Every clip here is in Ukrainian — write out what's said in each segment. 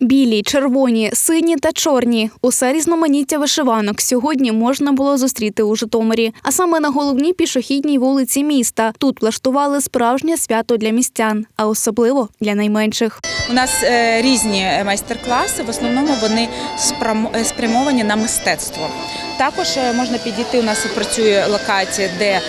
Білі, червоні, сині та чорні усе різноманіття вишиванок сьогодні можна було зустріти у Житомирі, а саме на головній пішохідній вулиці міста. Тут влаштували справжнє свято для містян, а особливо для найменших. У нас е, різні майстер-класи, в основному вони е, спрямовані на мистецтво. Також е, можна підійти. У нас працює локація, де е,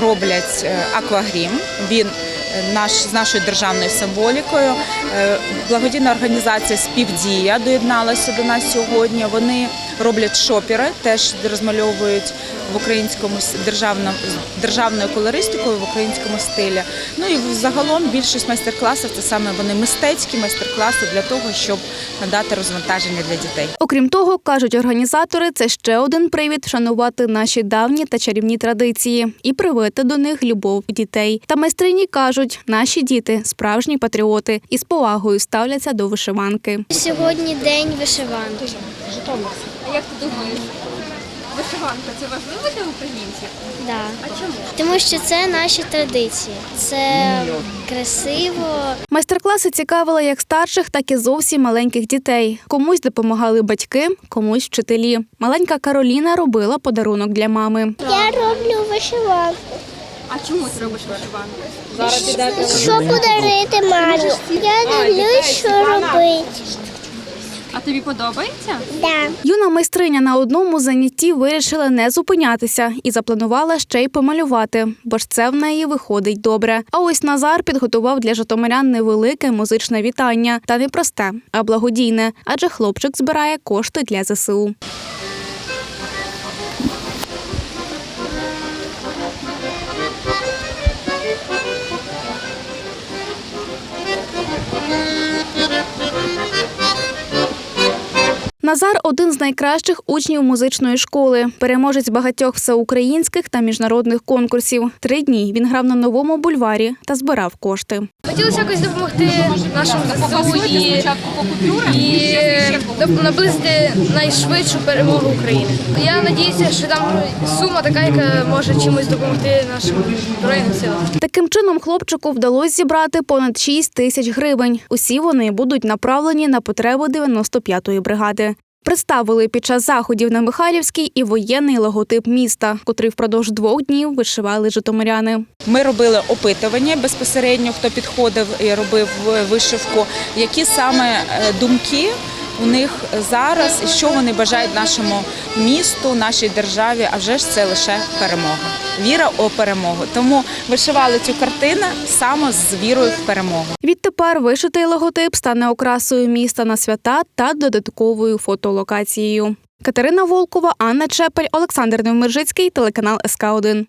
роблять е, аквагрім. Він е, наш з нашою державною символікою. Е, Благодійна організація Співдія доєдналася до нас сьогодні. Вони роблять шопіри, теж розмальовують в українському державно, державною колористикою в українському стилі. Ну і загалом більшість майстер-класів це саме вони мистецькі майстер-класи для того, щоб надати розвантаження для дітей. Окрім того, кажуть організатори, це ще один привід вшанувати наші давні та чарівні традиції і привити до них любов дітей. Та майстрині кажуть, наші діти справжні патріоти і з повагою ставляться до вишиванки. Сьогодні день вишиванки. А як ти думаєш, вишиванка це важливо для українців? Да. А чому? Тому що це наші традиції. Це красиво. Майстер-класи цікавили як старших, так і зовсім маленьких дітей. Комусь допомагали батьки, комусь вчителі. Маленька Кароліна робила подарунок для мами. Я роблю вишиванку. А чому ти робиш вишиванку? Що подарити мамі? Я дивлюсь, що робити. А тобі подобається? Да. Юна майстриня на одному занятті вирішила не зупинятися і запланувала ще й помалювати, бо ж це в неї виходить добре. А ось Назар підготував для житомирян невелике музичне вітання, та не просте, а благодійне, адже хлопчик збирає кошти для ЗСУ. Назар один з найкращих учнів музичної школи, переможець багатьох всеукраїнських та міжнародних конкурсів. Три дні він грав на новому бульварі та збирав кошти. Хотілося якось допомогти нашому ЗСУ і, і наблизити найшвидшу перемогу України. Я надіюся, що там сума така, яка може чимось допомогти нашим збройним силам. Таким чином хлопчику вдалося зібрати понад 6 тисяч гривень. Усі вони будуть направлені на потреби 95-ї бригади. Представили під час заходів на Михайлівській і воєнний логотип міста, котрий впродовж двох днів вишивали житомиряни. Ми робили опитування безпосередньо, хто підходив і робив вишивку, які саме е, думки у них зараз і що вони бажають нашому місту, нашій державі. А вже ж це лише перемога. Віра у перемогу. Тому вишивали цю картину саме з вірою в перемогу. Відтепер вишитий логотип стане окрасою міста на свята та додатковою фотолокацією. Катерина Волкова, Анна Чепель, Олександр Невмержицький, телеканал СК 1